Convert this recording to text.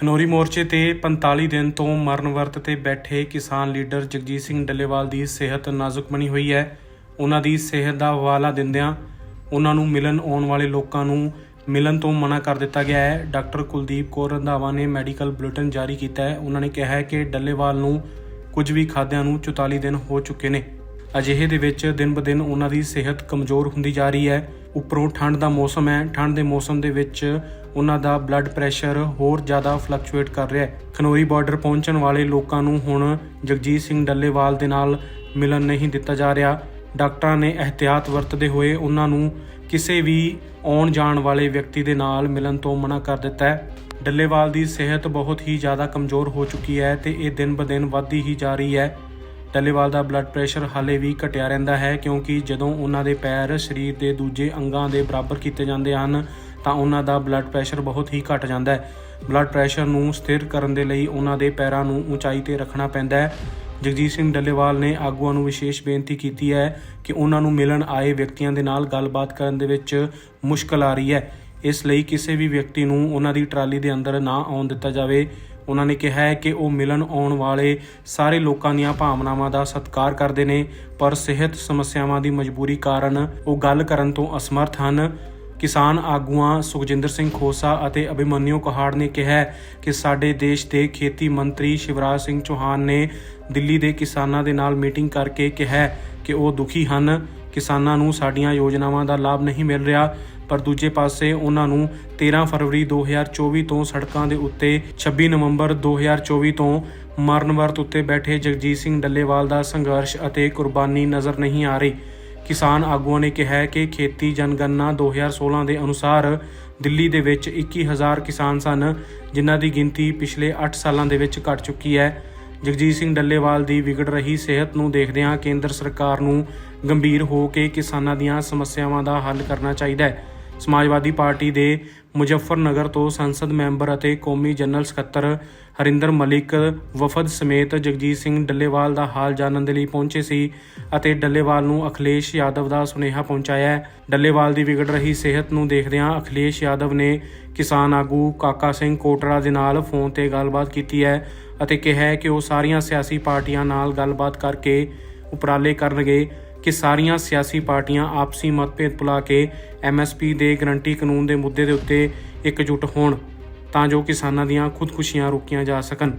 ਖਨੋਰੀ ਮੋਰਚੇ ਤੇ 45 ਦਿਨ ਤੋਂ ਮਰਨ ਵਰਤ ਤੇ ਬੈਠੇ ਕਿਸਾਨ ਲੀਡਰ ਜਗਜੀਤ ਸਿੰਘ ਡੱਲੇਵਾਲ ਦੀ ਸਿਹਤ ਨਾਜ਼ੁਕ ਬਣੀ ਹੋਈ ਹੈ। ਉਹਨਾਂ ਦੀ ਸਿਹਤ ਦਾ ਹਵਾਲਾ ਦਿੰਦਿਆਂ ਉਹਨਾਂ ਨੂੰ ਮਿਲਣ ਆਉਣ ਵਾਲੇ ਲੋਕਾਂ ਨੂੰ ਮਿਲਣ ਤੋਂ ਮਨਾ ਕਰ ਦਿੱਤਾ ਗਿਆ ਹੈ। ਡਾਕਟਰ ਕੁਲਦੀਪ ਕੌਰ ਰੰਧਾਵਾ ਨੇ ਮੈਡੀਕਲ ਬੁਲੇਟਿਨ ਜਾਰੀ ਕੀਤਾ ਹੈ। ਉਹਨਾਂ ਨੇ ਕਿਹਾ ਹੈ ਕਿ ਡੱਲੇਵਾਲ ਨੂੰ ਕੁਝ ਵੀ ਖਾਦਿਆਂ ਨੂੰ 44 ਦਿਨ ਹੋ ਚੁੱਕੇ ਨੇ। ਅਜਿਹੇ ਦੇ ਵਿੱਚ ਦਿਨ ਬ ਦਿਨ ਉਹਨਾਂ ਦੀ ਸਿਹਤ ਕਮਜ਼ੋਰ ਹੁੰਦੀ ਜਾ ਰਹੀ ਹੈ। ਉੱਪਰੋਂ ਠੰਡ ਦਾ ਮੌਸਮ ਹੈ। ਠੰਡ ਦੇ ਮੌਸਮ ਦੇ ਵਿੱਚ ਉਹਨਾਂ ਦਾ ਬਲੱਡ ਪ੍ਰੈਸ਼ਰ ਹੋਰ ਜ਼ਿਆਦਾ ਫਲਕਚੁਏਟ ਕਰ ਰਿਹਾ ਹੈ। ਖਨੋਰੀ ਬਾਰਡਰ ਪਹੁੰਚਣ ਵਾਲੇ ਲੋਕਾਂ ਨੂੰ ਹੁਣ ਜਗਜੀਤ ਸਿੰਘ ਡੱਲੇਵਾਲ ਦੇ ਨਾਲ ਮਿਲਣ ਨਹੀਂ ਦਿੱਤਾ ਜਾ ਰਿਹਾ। ਡਾਕਟਰਾਂ ਨੇ ਅਹਤਿਆਤ ਵਰਤਦੇ ਹੋਏ ਉਹਨਾਂ ਨੂੰ ਕਿਸੇ ਵੀ ਆਉਣ ਜਾਣ ਵਾਲੇ ਵਿਅਕਤੀ ਦੇ ਨਾਲ ਮਿਲਣ ਤੋਂ ਮਨਾ ਕਰ ਦਿੱਤਾ ਹੈ। ਡੱਲੇਵਾਲ ਦੀ ਸਿਹਤ ਬਹੁਤ ਹੀ ਜ਼ਿਆਦਾ ਕਮਜ਼ੋਰ ਹੋ ਚੁੱਕੀ ਹੈ ਤੇ ਇਹ ਦਿਨ ਬ ਦਿਨ ਵੱਧਦੀ ਹੀ ਜਾ ਰਹੀ ਹੈ। ਡੱਲੇਵਾਲ ਦਾ ਬਲੱਡ ਪ੍ਰੈਸ਼ਰ ਹਾਲੇ ਵੀ ਘਟਿਆ ਰਹਿੰਦਾ ਹੈ ਕਿਉਂਕਿ ਜਦੋਂ ਉਹਨਾਂ ਦੇ ਪੈਰ ਸਰੀਰ ਦੇ ਦੂਜੇ ਅੰਗਾਂ ਦੇ ਬਰਾਬਰ ਕੀਤੇ ਜਾਂਦੇ ਹਨ ਤਾਂ ਉਹਨਾਂ ਦਾ ਬਲੱਡ ਪ੍ਰੈਸ਼ਰ ਬਹੁਤ ਹੀ ਘਟ ਜਾਂਦਾ ਹੈ। ਬਲੱਡ ਪ੍ਰੈਸ਼ਰ ਨੂੰ ਸਥਿਰ ਕਰਨ ਦੇ ਲਈ ਉਹਨਾਂ ਦੇ ਪੈਰਾਂ ਨੂੰ ਉਚਾਈ ਤੇ ਰੱਖਣਾ ਪੈਂਦਾ ਹੈ। ਜਗਜੀਤ ਸਿੰਘ ਡੱਲੇਵਾਲ ਨੇ ਆਗੂਆਂ ਨੂੰ ਵਿਸ਼ੇਸ਼ ਬੇਨਤੀ ਕੀਤੀ ਹੈ ਕਿ ਉਹਨਾਂ ਨੂੰ ਮਿਲਣ ਆਏ ਵਿਅਕਤੀਆਂ ਦੇ ਨਾਲ ਗੱਲਬਾਤ ਕਰਨ ਦੇ ਵਿੱਚ ਮੁਸ਼ਕਲ ਆ ਰਹੀ ਹੈ। ਇਸ ਲਈ ਕਿਸੇ ਵੀ ਵਿਅਕਤੀ ਨੂੰ ਉਹਨਾਂ ਦੀ ਟਰਾਲੀ ਦੇ ਅੰਦਰ ਨਾ ਆਉਣ ਦਿੱਤਾ ਜਾਵੇ। ਉਹਨਾਂ ਨੇ ਕਿਹਾ ਹੈ ਕਿ ਉਹ ਮਿਲਣ ਆਉਣ ਵਾਲੇ ਸਾਰੇ ਲੋਕਾਂ ਦੀਆਂ ਭਾਵਨਾਵਾਂ ਦਾ ਸਤਿਕਾਰ ਕਰਦੇ ਨੇ, ਪਰ ਸਿਹਤ ਸਮੱਸਿਆਵਾਂ ਦੀ ਮਜਬੂਰੀ ਕਾਰਨ ਉਹ ਗੱਲ ਕਰਨ ਤੋਂ ਅਸਮਰਥ ਹਨ। ਕਿਸਾਨ ਆਗੂਆਂ ਸੁਖਜਿੰਦਰ ਸਿੰਘ ਖੋਸਾ ਅਤੇ ਅਭਿਮਨਿਊ ਕਹਾੜ ਨੇ ਕਿਹਾ ਕਿ ਸਾਡੇ ਦੇਸ਼ ਦੇ ਖੇਤੀ ਮੰਤਰੀ ਸ਼ਿਵਰਾਜ ਸਿੰਘ ਚੌਹਾਨ ਨੇ ਦਿੱਲੀ ਦੇ ਕਿਸਾਨਾਂ ਦੇ ਨਾਲ ਮੀਟਿੰਗ ਕਰਕੇ ਕਿਹਾ ਕਿ ਉਹ ਦੁਖੀ ਹਨ। ਕਿਸਾਨਾਂ ਨੂੰ ਸਾਡੀਆਂ ਯੋਜਨਾਵਾਂ ਦਾ ਲਾਭ ਨਹੀਂ ਮਿਲ ਰਿਹਾ, ਪਰ ਦੂਜੇ ਪਾਸੇ ਉਹਨਾਂ ਨੂੰ 13 ਫਰਵਰੀ 2024 ਤੋਂ ਸੜਕਾਂ ਦੇ ਉੱਤੇ 26 ਨਵੰਬਰ 2024 ਤੋਂ ਮਰਨ ਵਰਤ ਉੱਤੇ ਬੈਠੇ ਜਗਜੀਤ ਸਿੰਘ ਡੱਲੇਵਾਲ ਦਾ ਸੰਘਰਸ਼ ਅਤੇ ਕੁਰਬਾਨੀ ਨਜ਼ਰ ਨਹੀਂ ਆ ਰਹੀ। ਕਿਸਾਨ ਆਗੂਆਂ ਨੇ ਕਿਹਾ ਕਿ ਖੇਤੀ ਜਨਗਣਨਾ 2016 ਦੇ ਅਨੁਸਾਰ ਦਿੱਲੀ ਦੇ ਵਿੱਚ 21000 ਕਿਸਾਨ ਸਨ, ਜਿਨ੍ਹਾਂ ਦੀ ਗਿਣਤੀ ਪਿਛਲੇ 8 ਸਾਲਾਂ ਦੇ ਵਿੱਚ ਘਟ ਚੁੱਕੀ ਹੈ। ਜਗਜੀਤ ਸਿੰਘ ਡੱਲੇਵਾਲ ਦੀ ਵਿਗੜ ਰਹੀ ਸਿਹਤ ਨੂੰ ਦੇਖਦਿਆਂ ਕੇਂਦਰ ਸਰਕਾਰ ਨੂੰ ਗੰਭੀਰ ਹੋ ਕੇ ਕਿਸਾਨਾਂ ਦੀਆਂ ਸਮੱਸਿਆਵਾਂ ਦਾ ਹੱਲ ਕਰਨਾ ਚਾਹੀਦਾ ਹੈ। ਸਮਾਜਵਾਦੀ ਪਾਰਟੀ ਦੇ ਮੁਜ਼ੱਫਰਨਗਰ ਤੋਂ ਸੰਸਦ ਮੈਂਬਰ ਅਤੇ ਕੌਮੀ ਜਨਰਲ ਸਕੱਤਰ ਹਰਿੰਦਰ ਮਲਿਕ ਵਫਦ ਸਮੇਤ ਜਗਜੀਤ ਸਿੰਘ ਡੱਲੇਵਾਲ ਦਾ ਹਾਲ ਜਾਣਨ ਦੇ ਲਈ ਪਹੁੰਚੇ ਸੀ ਅਤੇ ਡੱਲੇਵਾਲ ਨੂੰ ਅਖਿਲੇਸ਼ ਯਾਦਵ ਦਾ ਸੁਨੇਹਾ ਪਹੁੰਚਾਇਆ ਡੱਲੇਵਾਲ ਦੀ ਵਿਗੜ ਰਹੀ ਸਿਹਤ ਨੂੰ ਦੇਖਦਿਆਂ ਅਖਿਲੇਸ਼ ਯਾਦਵ ਨੇ ਕਿਸਾਨ ਆਗੂ ਕਾਕਾ ਸਿੰਘ ਕੋਟੜਾ ਦੇ ਨਾਲ ਫੋਨ ਤੇ ਗੱਲਬਾਤ ਕੀਤੀ ਹੈ ਅਤੇ ਕਿਹਾ ਕਿ ਉਹ ਸਾਰੀਆਂ ਸਿਆਸੀ ਪਾਰਟੀਆਂ ਨਾਲ ਗੱਲਬਾਤ ਕਰਕੇ ਉਪਰਾਲੇ ਕਰਨਗੇ। ਕਿ ਸਾਰੀਆਂ ਸਿਆਸੀ ਪਾਰਟੀਆਂ ਆਪਸੀ ਮਤਭੇਦ ਭੁਲਾ ਕੇ ਐਮਐਸਪੀ ਦੇ ਗਰੰਟੀ ਕਾਨੂੰਨ ਦੇ ਮੁੱਦੇ ਦੇ ਉੱਤੇ ਇਕਜੁੱਟ ਹੋਣ ਤਾਂ ਜੋ ਕਿਸਾਨਾਂ ਦੀਆਂ ਖੁਦਕੁਸ਼ੀਆਂ ਰੋਕੀਆਂ ਜਾ ਸਕਣ।